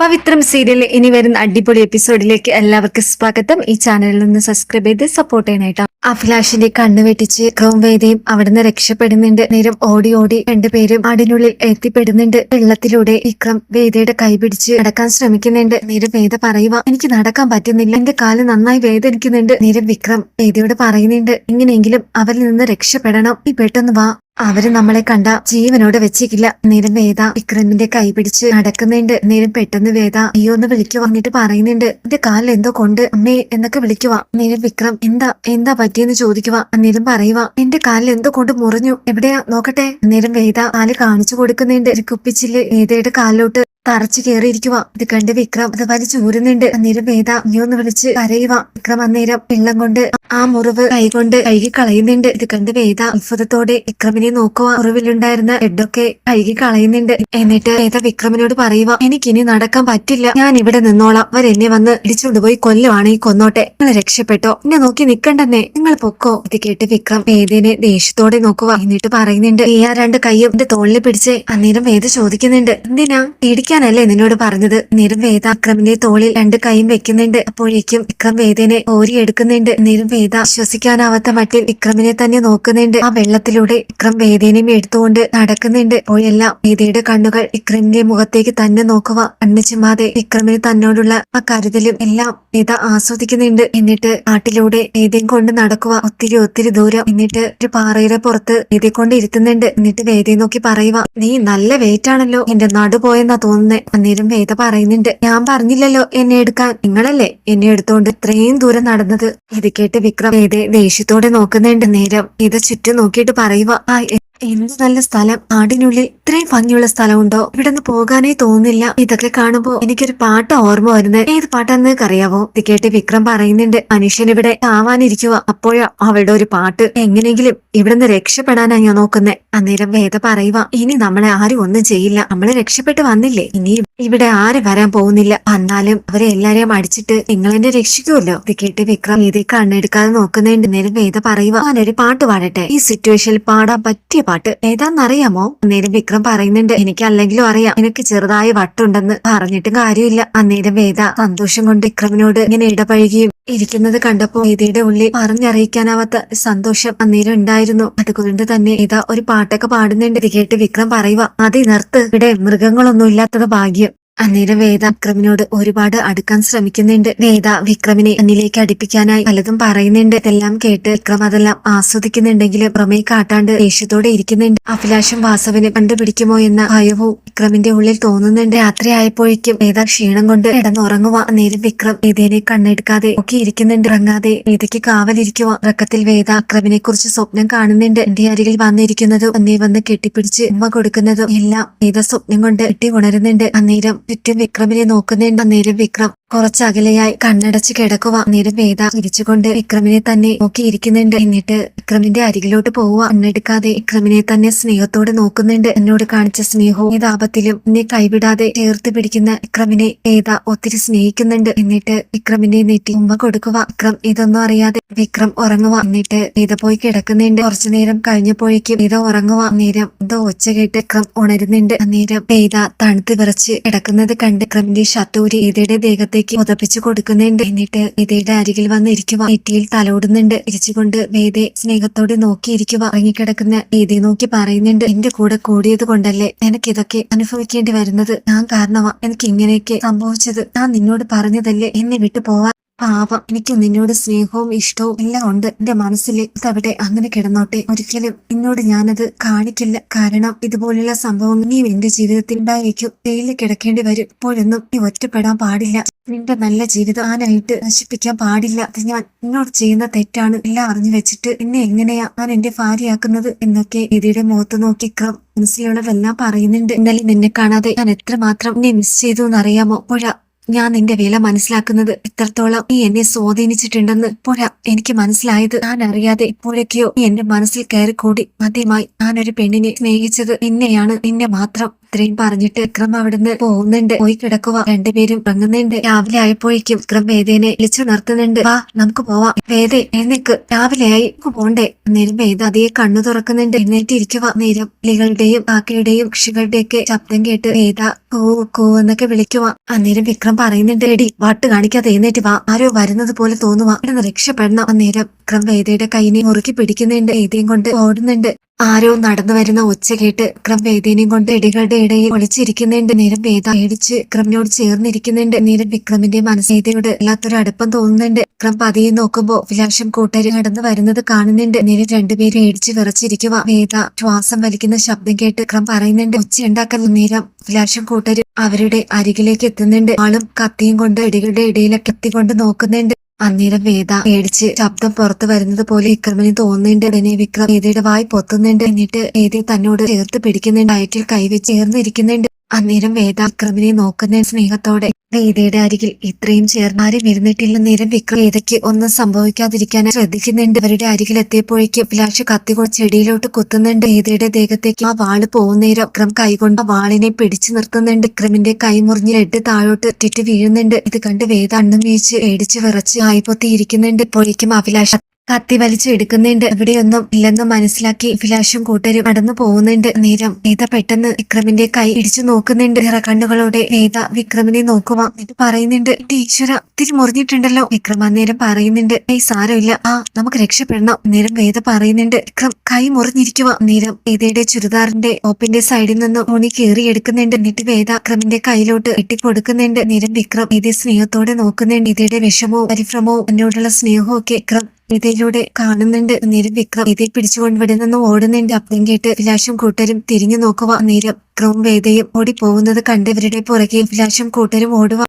പവിത്രം സീരിയലിൽ ഇനി വരുന്ന അടിപൊളി എപ്പിസോഡിലേക്ക് എല്ലാവർക്കും സ്വാഗതം. ഈ ചാനലിൽ നിന്ന് സബ്സ്ക്രൈബ് ചെയ്ത് സപ്പോർട്ട് ചെയ്യണേട്ടോ. അഭിലാഷിന്റെ കണ്ണു വെട്ടിച്ച് ക്രോംവേദയും അവിടുന്ന് രക്ഷപ്പെടുന്നുണ്ട്. നേരം ഓടി ഓടി രണ്ടുപേരും അടിനുള്ളിൽ എത്തിപ്പെടുന്നുണ്ട്. വെള്ളത്തിലൂടെ വിക്രം വേദയുടെ കൈപിടിച്ച് നടക്കാൻ ശ്രമിക്കുന്നുണ്ട്. നേരം വേദ പറയുക എനിക്ക് നടക്കാൻ പറ്റുന്നില്ല. എന്റെ കാൽ നന്നായി വേദനിക്കുന്നുണ്ട്. നേരം വിക്രം വേദയോട് പറയുന്നുണ്ട് എങ്ങനെയെങ്കിലും അവരിൽ നിന്ന് രക്ഷപ്പെടണം. ഈ പെട്ടെന്ന് വാ. അവർ നമ്മളെ കണ്ട ജീവനോട് വെച്ചിട്ടില്ല നേരം വേദ വിക്രമിന്റെ കൈ പിടിച്ച് നടക്കുന്നുണ്ട്. നേരം പെട്ടെന്ന് വേദ അയ്യോ ഒന്ന് വിളിക്കു വന്നിട്ട് പറയുന്നുണ്ട് എന്റെ കാലിൽ എന്തോ കൊണ്ട്. അമ്മേ എന്നൊക്കെ വിളിക്കുവാ. നേരം വിക്രം എന്താ എന്താ പറ്റിയെന്ന് ചോദിക്കുക അന്നേരം പറയുക എന്റെ കാലിൽ എന്തോ കൊണ്ട് മുറിഞ്ഞു? എവിടെയാ? നോക്കട്ടെ. അന്നേരം വേദ കാൽ കാണിച്ചു കൊടുക്കുന്നുണ്ട് കുപ്പിച്ചിൽ വേദയുടെ കാലിലോട്ട് തറച്ചു കയറിയിരിക്കുക ഇത് കണ്ട് വിക്രം അത് വലിച്ചൂരുന്നുണ്ട് അന്നേരം വേദ അയ്യോന്ന് വിളിച്ച് കരയുക വിക്രം അന്നേരം വെള്ളം കൊണ്ട് ആ മുറിവ് കൈകൊണ്ട് കഴുകി കളയുന്നുണ്ട്. ഇത് കണ്ട് വേദ അത്ഭുതത്തോടെ വിക്രമിനെ നോക്കുക മുറിവിലുണ്ടായിരുന്ന ഹെഡൊക്കെ കഴുകി കളയുന്നുണ്ട്. എന്നിട്ട് വേദ വിക്രമിനോട് പറയുക എനിക്കിനി നടക്കാൻ പറ്റില്ല. ഞാൻ ഇവിടെ നിന്നോളാം. അവരെന്നെ വന്ന് ഇടിച്ചുകൊണ്ട് പോയി കൊല്ലുവാണെങ്കിൽ കൊന്നോട്ടെ. നിങ്ങൾ രക്ഷപ്പെട്ടോ? എന്നെ നോക്കി നിക്കണ്ടെന്നേ നിങ്ങൾ പൊക്കോ? ഇത് കേട്ട് വിക്രം വേദനെ ദേഷ്യത്തോടെ നോക്കുക എന്നിട്ട് പറയുന്നുണ്ട് ഈ ആ രണ്ട് കൈയും എന്റെ തോളിൽ പിടിച്ച്. അന്നേരം വേദ ചോദിക്കുന്നുണ്ട് എന്തിനാ? പേടിക്കാനല്ലേ നിന്നോട് പറഞ്ഞത്? നിരും വേദ അക്രമിന്റെ തോളിൽ രണ്ട് കൈയും വെക്കുന്നുണ്ട്. അപ്പോഴേക്കും വിക്രം വേദനെ ഓരിയെടുക്കുന്നുണ്ട്. നിരും വേദ വിശ്വസിക്കാനാവാത്ത മട്ടിൽ വിക്രമിനെ തന്നെ നോക്കുന്നുണ്ട്. ആ വെള്ളത്തിലൂടെ വിക്രം വേദേനെയും എടുത്തുകൊണ്ട് നടക്കുന്നുണ്ട്. അപ്പോഴെല്ലാം വേദയുടെ കണ്ണുകൾ വിക്രമിന്റെ മുഖത്തേക്ക് തന്നെ നോക്കുക. കണ്ണു ചുമ്മാതെ വിക്രമിന് തന്നോടുള്ള ആ കരുതലും എല്ലാം വേദ ആസ്വദിക്കുന്നുണ്ട്. എന്നിട്ട് കാട്ടിലൂടെ വേദ്യം കൊണ്ട് നടക്കുക ഒത്തിരി ഒത്തിരി ദൂരം. എന്നിട്ട് ഒരു പാറയുടെ പുറത്ത് വേദ്യം കൊണ്ട് ഇരുത്തുന്നുണ്ട്. എന്നിട്ട് വേദ്യം നോക്കി പറയുക നീ നല്ല വെയിറ്റ് ആണല്ലോ. എന്റെ നടു പോയെന്നാ തോന്നുന്നേ. അന്നേരം വേദ പറയുന്നുണ്ട് ഞാൻ പറഞ്ഞില്ലല്ലോ എന്നെ എടുക്കാൻ. നിങ്ങളല്ലേ എന്നെ എടുത്തോണ്ട് ഇത്രയും ദൂരം നടന്നത്? ഇത് കേട്ട് വിക്രം വേദയെ ദേഷ്യത്തോടെ നോക്കുന്നുണ്ട്. നേരം ഇത് ചുറ്റും നോക്കിയിട്ട് പറയുക ആ എന്ത് നല്ല സ്ഥലം ആടിനുള്ളിൽ ഇത്രയും ഭംഗിയുള്ള സ്ഥലമുണ്ടോ? ഇവിടെ നിന്ന് പോകാനേ തോന്നില്ല. ഇതൊക്കെ കാണുമ്പോ എനിക്കൊരു പാട്ട് ഓർമ്മ വരുന്നത്. ഏത് പാട്ടാന്ന് അറിയാവോ ഇത് കേട്ട് വിക്രം പറയുന്നുണ്ട്. മനുഷ്യൻ ഇവിടെ ആവാനിരിക്കുക അപ്പോഴാ അവളുടെ ഒരു പാട്ട്. എങ്ങനെയെങ്കിലും ഇവിടുന്ന് രക്ഷപ്പെടാനാ ഞാൻ നോക്കുന്നത് അന്നേരം വേദ പറയുക ഇനി നമ്മളെ ആരും ഒന്നും ചെയ്യില്ല. നമ്മളെ രക്ഷപ്പെട്ട് വന്നില്ലേ? ഇനി ഇവിടെ ആരും വരാൻ പോകുന്നില്ല. വന്നാലും അവരെ എല്ലാരെയും അടിച്ചിട്ട് നിങ്ങൾ എന്നെ രക്ഷിക്കുമല്ലോ. ഇത് കേട്ട് വിക്രം ഇത് കണ്ണെടുക്കാതെ നോക്കുന്നുണ്ട്. നേരം വേദ പറയുക ഞാനൊരു പാട്ട് പാടട്ടെ. ഈ സിറ്റുവേഷനിൽ പാടാൻ പറ്റിയ പാട്ട് ഏതാന്നറിയാമോ അന്നേരം വിക്രം പറയുന്നുണ്ട് എനിക്ക് അല്ലെങ്കിലും അറിയാം. എനിക്ക് ചെറുതായ വട്ടുണ്ടെന്ന് പറഞ്ഞിട്ടും കാര്യമില്ല. അന്നേരം വേദ സന്തോഷം കൊണ്ട് വിക്രമിനോട് ഇങ്ങനെ ഇടപഴകിയും ഇരിക്കുന്നത് കണ്ടപ്പോൾ വേദയുടെ ഉള്ളിൽ പറഞ്ഞറിയിക്കാനാവാത്ത സന്തോഷം അന്നേരം ഉണ്ടായിരുന്നു. അതുകൊണ്ട് തന്നെ ഇതാ ഒരു പാട്ടൊക്കെ പാടുന്നുണ്ട്. കേട്ട് വിക്രം പറയുക അതി നിർത്ത്. ഇവിടെ മൃഗങ്ങളൊന്നും ഇല്ലാത്തത് ഭാഗ്യം. അന്നേരം വേദ വിക്രമിനോട് ഒരുപാട് അടുക്കാൻ ശ്രമിക്കുന്നുണ്ട്. വേദ വിക്രമിനെ എന്നിലേക്ക് അടുപ്പിക്കാനായി പലതും പറയുന്നുണ്ട്. ഇതെല്ലാം കേട്ട് വിക്രം അതെല്ലാം ആസ്വദിക്കുന്നുണ്ടെങ്കിലും പ്രമേയ കാട്ടാണ്ട് ദേഷ്യത്തോടെ ഇരിക്കുന്നുണ്ട്. അഭിലാഷം വാസവിനെ കണ്ടുപിടിക്കുമോ എന്ന ഭയവും വിക്രമിന്റെ ഉള്ളിൽ തോന്നുന്നുണ്ട്. രാത്രി ആയപ്പോഴേക്കും വേദ ക്ഷീണം കൊണ്ട് കിടന്നുറങ്ങുക അന്നേരം വിക്രം വേദനെ കണ്ണെടുക്കാതെ ഒക്കെ ഇരിക്കുന്നുണ്ട്. ഇറങ്ങാതെ വേദയ്ക്ക് കാവലിരിക്കുക ഉറക്കത്തിൽ വേദ അക്രമിനെ കുറിച്ച് സ്വപ്നം കാണുന്നുണ്ട്. എന്റെ അരികിൽ വന്നിരിക്കുന്നതും അന്നേ വന്ന് കെട്ടിപ്പിടിച്ച് ഉമ്മ കൊടുക്കുന്നതും എല്ലാം വേദ സ്വപ്നം കൊണ്ട് കെട്ടി ഉണരുന്നുണ്ട്. അന്നേരം ചുറ്റും വിക്രമിനെ നോക്കുന്നുണ്ട് അന്നേരം വിക്രം കുറച്ചകലെയായി കണ്ണടച്ച് കിടക്കുക അന്നേരം വേദ തിരിച്ചുകൊണ്ട് വിക്രമിനെ തന്നെ നോക്കിയിരിക്കുന്നുണ്ട്. എന്നിട്ട് വിക്രമിന്റെ അരികിലോട്ട് പോവുക കണ്ണെടുക്കാതെ വിക്രമിനെ തന്നെ സ്നേഹത്തോടെ നോക്കുന്നുണ്ട്. എന്നോട് കാണിച്ച സ്നേഹവും ഏതാപത്തിലും എന്നെ കൈവിടാതെ ചേർത്ത് പിടിക്കുന്ന വിക്രമിനെ വേദ ഒത്തിരി സ്നേഹിക്കുന്നുണ്ട്. എന്നിട്ട് വിക്രമിനെ നെറ്റി ഉമ്മ കൊടുക്കുക വിക്രം ഇതൊന്നും അറിയാതെ വിക്രം ഉറങ്ങുക എന്നിട്ട് വേദ പോയി കിടക്കുന്നുണ്ട്. കുറച്ചു നേരം കഴിഞ്ഞപ്പോഴേക്കും വേദ ഉറങ്ങുക നേരം എന്തോ ഒച്ച കേട്ട് വിക്രം ഉണരുന്നുണ്ട്. അന്നേരം വേദ തണുത്ത് വിറച്ച് കിടക്കുന്നത് കണ്ട് വിക്രമിന്റെ ഷർട്ടൂരി വേദയുടെ ദേഹത്തേക്ക് മുതപ്പിച്ചു കൊടുക്കുന്നുണ്ട്. എന്നിട്ട് വേദയുടെ അരികിൽ വന്ന് ഇരിക്കുക നെറ്റിയിൽ തലോടുന്നുണ്ട്. ഇരിച്ചുകൊണ്ട് വേദ സ്നേഹത്തോടെ നോക്കിയിരിക്കുക ഇറങ്ങിക്കിടക്കുന്ന വേദയെ നോക്കി പറയുന്നുണ്ട്. എന്റെ കൂടെ കൂടിയത് കൊണ്ടല്ലേ എനിക്ക് ഇതൊക്കെ അനുഭവിക്കേണ്ടി വരുന്നത്? ഞാൻ കാരണമാ എനിക്ക് ഇങ്ങനെയൊക്കെ സംഭവിച്ചത്. ഞാൻ നിന്നോട് പറഞ്ഞതല്ലേ? എന്നെ വിട്ടു പോവാൻ പാപം. എനിക്ക് നിന്നോട് സ്നേഹവും ഇഷ്ടവും എല്ലാം ഉണ്ട്. എന്റെ മനസ്സിൽ ഇതവിടെ അങ്ങനെ കിടന്നോട്ടെ. ഒരിക്കലും നിന്നോട് ഞാനത് കാണിക്കില്ല. കാരണം ഇതുപോലുള്ള സംഭവം നീ എന്റെ ജീവിതത്തിൽ ഉണ്ടായിരിക്കും. ജയിലിൽ കിടക്കേണ്ടി വരും. ഇപ്പോഴൊന്നും നീ ഒറ്റപ്പെടാൻ പാടില്ല. നിന്റെ നല്ല ജീവിതം ആനായിട്ട് നശിപ്പിക്കാൻ പാടില്ല. അത് ഞാൻ നിന്നോട് ചെയ്യുന്ന തെറ്റാണ്. എല്ലാം അറിഞ്ഞു വെച്ചിട്ട് എന്നെ എങ്ങനെയാ ഞാൻ എന്റെ ഭാര്യയാക്കുന്നത് എന്നൊക്കെ ഇതിയുടെ മുഖത്ത് നോക്കി ക്രം മനസ്സിലുള്ളതെല്ലാം പറയുന്നുണ്ട്. ഇന്നലെ നിന്നെ കാണാതെ ഞാൻ എത്രമാത്രം നിന്നെ മിസ് ചെയ്തു എന്നറിയാമോ അപ്പോഴാ ഞാൻ നിന്റെ വില മനസ്സിലാക്കുന്നത് എത്രത്തോളം നീ എന്നെ സ്വാധീനിച്ചിട്ടുണ്ടെന്ന് പോരാ എനിക്ക് മനസ്സിലായത് ഞാൻ അറിയാതെ ഇപ്പോഴൊക്കെയോ എന്റെ മനസ്സിൽ കയറി കൂടി ആദ്യമായി ഞാനൊരു പെണ്ണിനെ സ്നേഹിച്ചത് നിന്നെയാണ്. നിന്നെ മാത്രം ഇത്രയും പറഞ്ഞിട്ട് വിക്രം അവിടുന്ന് പോകുന്നുണ്ട്. പോയി കിടക്കുക രണ്ടുപേരും ഇറങ്ങുന്നുണ്ട് രാവിലെ ആയപ്പോഴേക്കും വിക്രം വേദേനെ വിളിച്ചു നിർത്തുന്നുണ്ട്. വാ നമുക്ക് പോവാ. വേദേ എഴുന്നേക്ക് രാവിലെയായി പോണ്ടേ. നേരം വേദ അതേ കണ്ണു തുറക്കുന്നുണ്ട്. എഴുന്നേറ്റിരിക്കുക നേരം കിളികളുടെയും കാക്കയുടെയും പക്ഷികളുടെയൊക്കെ ശബ്ദം കേട്ട് വേദ കൂ കൂ എന്നൊക്കെ വിളിക്കുക അന്നേരം വിക്രം പറയുന്നുണ്ട് എടി വാട്ട് കാണിക്കാതെ എഴുന്നേറ്റ് വാ. ആരോ വരുന്നത് പോലെ തോന്നുവാ. ഇവിടുന്ന് രക്ഷപ്പെടണം. അന്നേരം വിക്രം വേദയുടെ കൈനെ മുറുക്കി പിടിക്കുന്നുണ്ട്. വേദയും കൊണ്ട് ഓടുന്നുണ്ട്. ആരോ നടന്നു വരുന്ന ഒച്ച കേട്ട് ക്രം വേദേനെയും കൊണ്ട് ഇടികളുടെ ഇടയിൽ ഒളിച്ചിരിക്കുന്നുണ്ട്. നേരം വേദ പേടിച്ച് ക്രമിനോട് ചേർന്നിരിക്കുന്നുണ്ട്. നേരം വിക്രമിന്റെ മനസ്സേതയോട് വല്ലാത്തൊരു അടുപ്പം തോന്നുന്നുണ്ട്. ക്രം പതിയെ നോക്കുമ്പോ അഭിലാഷം കൂട്ടര് നടന്നു വരുന്നത് കാണുന്നുണ്ട്. നേരം രണ്ടുപേരും ഏടിച്ച് വിറച്ചിരിക്കുക വേദ ശ്വാസം വലിക്കുന്ന ശബ്ദം കേട്ട് ക്രം പറയുന്നുണ്ട് ഒച്ച ഉണ്ടാക്കുന്ന നേരം അഭിലാഷം കൂട്ടര് അവരുടെ അരികിലേക്ക് എത്തുന്നുണ്ട്. ആളും കത്തിയും കൊണ്ട് ഇടികളുടെ ഇടയിലൊക്കെ എത്തിക്കൊണ്ട് നോക്കുന്നുണ്ട്. അന്നേരം വേദ പേടിച്ച് ശബ്ദം പുറത്തു വരുന്നത് പോലെ വിക്രമിന് തോന്നുന്നുണ്ട്. ഉടനെ വിക്രം വേദയുടെ വായി പൊത്തുന്നുണ്ട്. എന്നിട്ട് വേദയെ തന്നോട് ചേർത്ത് പിടിക്കുന്നുണ്ട്. വയറ്റിൽ കൈവച്ച് ചേർന്നിരിക്കുന്നുണ്ട്. അന്നേരം വേദ വിക്രമിനെ നോക്കുന്ന സ്നേഹത്തോടെ വേദയുടെ അരികിൽ ഇത്രയും ചേർന്നാരും ഇരുന്നിട്ടില്ല. നേരം വിക്രം വേദയ്ക്ക് ഒന്നും സംഭവിക്കാതിരിക്കാൻ ശ്രദ്ധിക്കുന്നുണ്ട്. അവരുടെ അരികിൽ എത്തിയപ്പോഴേക്ക് അഭിലാഷ് കത്തികൊണ്ട് ചെടിയിലോട്ട് കുത്തുന്നുണ്ട്. വേദയുടെ ദേഹത്തേക്ക് ആ വാൾ പോകുന്നേരം വിക്രം കൈകൊണ്ട് വാളിനെ പിടിച്ചു നിർത്തുന്നുണ്ട്. വിക്രമിന്റെ കൈ മുറിഞ്ഞ് എട്ട് താഴോട്ട് ഇട്ടിട്ട് വീഴുന്നുണ്ട്. ഇത് കണ്ട് വേദ അണ്ണും വീഴ്ച പേടിച്ച് വിറച്ച് ആയിപ്പൊത്തി ഇരിക്കുന്നുണ്ട് ഇപ്പോഴേക്കും അഭിലാഷ് കത്തി വലിച്ചു എടുക്കുന്നുണ്ട്. ഇവിടെയൊന്നും ഇല്ലെന്ന് മനസ്സിലാക്കി അഭിലാഷം കൂട്ടരും നടന്നു പോകുന്നുണ്ട്. നേരം വേദ പെട്ടെന്ന് വിക്രമിന്റെ കൈ ഇടിച്ചു നോക്കുന്നുണ്ട്. കണ്ണുകളോടെ വേദ വിക്രമിനെ നോക്കുക എന്നിട്ട് പറയുന്നുണ്ട്. "എന്റെ ഈശ്വര ഇത്തിരി മുറിഞ്ഞിട്ടുണ്ടല്ലോ. വിക്രം അന്നേരം പറയുന്നുണ്ട് ഏയ് സാരമില്ല. ആ നമുക്ക് രക്ഷപ്പെടണം. നേരം വേദ പറയുന്നുണ്ട് വിക്രം കൈ മുറിഞ്ഞിരിക്കുക. നേരം വേദയുടെ ചുരിദാറിന്റെ ഓപ്പിന്റെ സൈഡിൽ നിന്ന് മുണി കയറി എടുക്കുന്നുണ്ട്. എന്നിട്ട് വേദ വിക്രമിന്റെ കയ്യിലോട്ട് കെട്ടിക്കൊടുക്കുന്നുണ്ട്. നേരം വിക്രം ഇതേ സ്നേഹത്തോടെ നോക്കുന്നുണ്ട്. ഇതയുടെ വിഷമവും പരിഭ്രമവും എന്നോടുള്ള സ്നേഹവും ഒക്കെ വിക്രം ഇതിലൂടെ കാണുന്നുണ്ട്. നേരം വിക്രം ഇതിൽ പിടിച്ചുകൊണ്ട് ഇവിടെ ഓടുന്നുണ്ട്. അപ്പം കേട്ട് അഭിലാഷും കൂട്ടരും തിരിഞ്ഞു നോക്കുക. നേരം വിക്രവും വേദയും ഓടി പോകുന്നത് കണ്ട് ഇവരുടെ പുറകെ അഭിലാഷും കൂട്ടരും ഓടുക